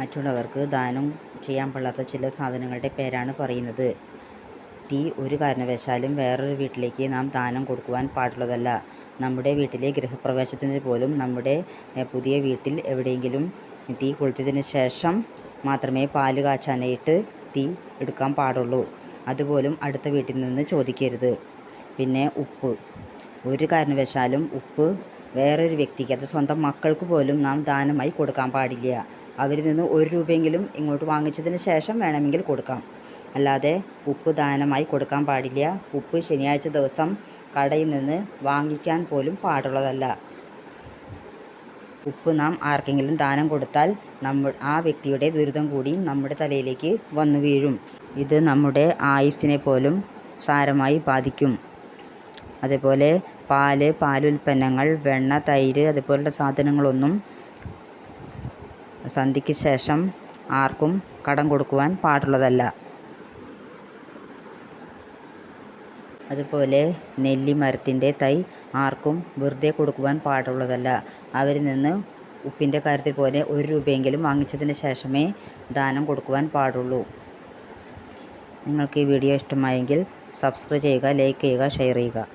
മറ്റുള്ളവർക്ക് ദാനം ചെയ്യാൻ പാടില്ലാത്ത ചില സാധനങ്ങളുടെ പേരാണ് പറയുന്നത്. തീ ഒരു കാരണവശാലും വേറൊരു വീട്ടിലേക്ക് നാം ദാനം കൊടുക്കുവാൻ പാടുള്ളതല്ല. നമ്മുടെ വീട്ടിലെ ഗൃഹപ്രവേശത്തിന് പോലും നമ്മുടെ പുതിയ വീട്ടിൽ എവിടെയെങ്കിലും തീ കൊളുത്തിയതിന് ശേഷം മാത്രമേ പാൽ കാച്ചാനായിട്ട് തീ എടുക്കാൻ പാടുള്ളൂ. അതുപോലും അടുത്ത വീട്ടിൽ നിന്ന് ചോദിക്കരുത്. പിന്നെ ഉപ്പ്. ഒരു കാരണവശാലും ഉപ്പ് വേറൊരു വ്യക്തിക്ക് അത് സ്വന്തം മക്കൾക്ക് പോലും നാം ദാനമായി കൊടുക്കാൻ പാടില്ല. അവരിൽ നിന്ന് ഒരു രൂപയെങ്കിലും ഇങ്ങോട്ട് വാങ്ങിച്ചതിന് ശേഷം വേണമെങ്കിൽ കൊടുക്കാം. അല്ലാതെ ഉപ്പ് ദാനമായി കൊടുക്കാൻ പാടില്ല. ഉപ്പ് ശനിയാഴ്ച ദിവസം കടയിൽ നിന്ന് വാങ്ങിക്കാൻ പോലും പാടുള്ളതല്ല. ഉപ്പ് നാം ആർക്കെങ്കിലും ദാനം കൊടുത്താൽ നമ്മൾ ആ വ്യക്തിയുടെ ദുരിതം കൂടി നമ്മുടെ തലയിലേക്ക് വന്നു വീഴും. ഇത് നമ്മുടെ ആയുസ്സിനെ പോലും സാരമായി ബാധിക്കും. അതേപോലെ പാൽ പാലുൽപ്പന്നങ്ങൾ വെണ്ണ തൈര് അതുപോലുള്ള സാധനങ്ങളൊന്നും സന്ധ്യയ്ക്ക് ശേഷം ആർക്കും കടം കൊടുക്കുവാൻ പാടുള്ളതല്ല. അതുപോലെ നെല്ലിമരത്തിന്റെ തൈ ആർക്കും വെറുതെ കൊടുക്കുവാൻ പാടുള്ളതല്ല. അവരിൽ നിന്ന് ഉപ്പിന്റെ കാര്യത്തിൽ പോലെ ഒരു രൂപയെങ്കിലും വാങ്ങിച്ചതിന് ശേഷമേ ദാനം കൊടുക്കുവാൻ പാടുള്ളൂ. നിങ്ങൾക്ക് ഈ വീഡിയോ ഇഷ്ടമായെങ്കിൽ സബ്സ്ക്രൈബ് ചെയ്യുക ലൈക്ക് ചെയ്യുക ഷെയർ ചെയ്യുക.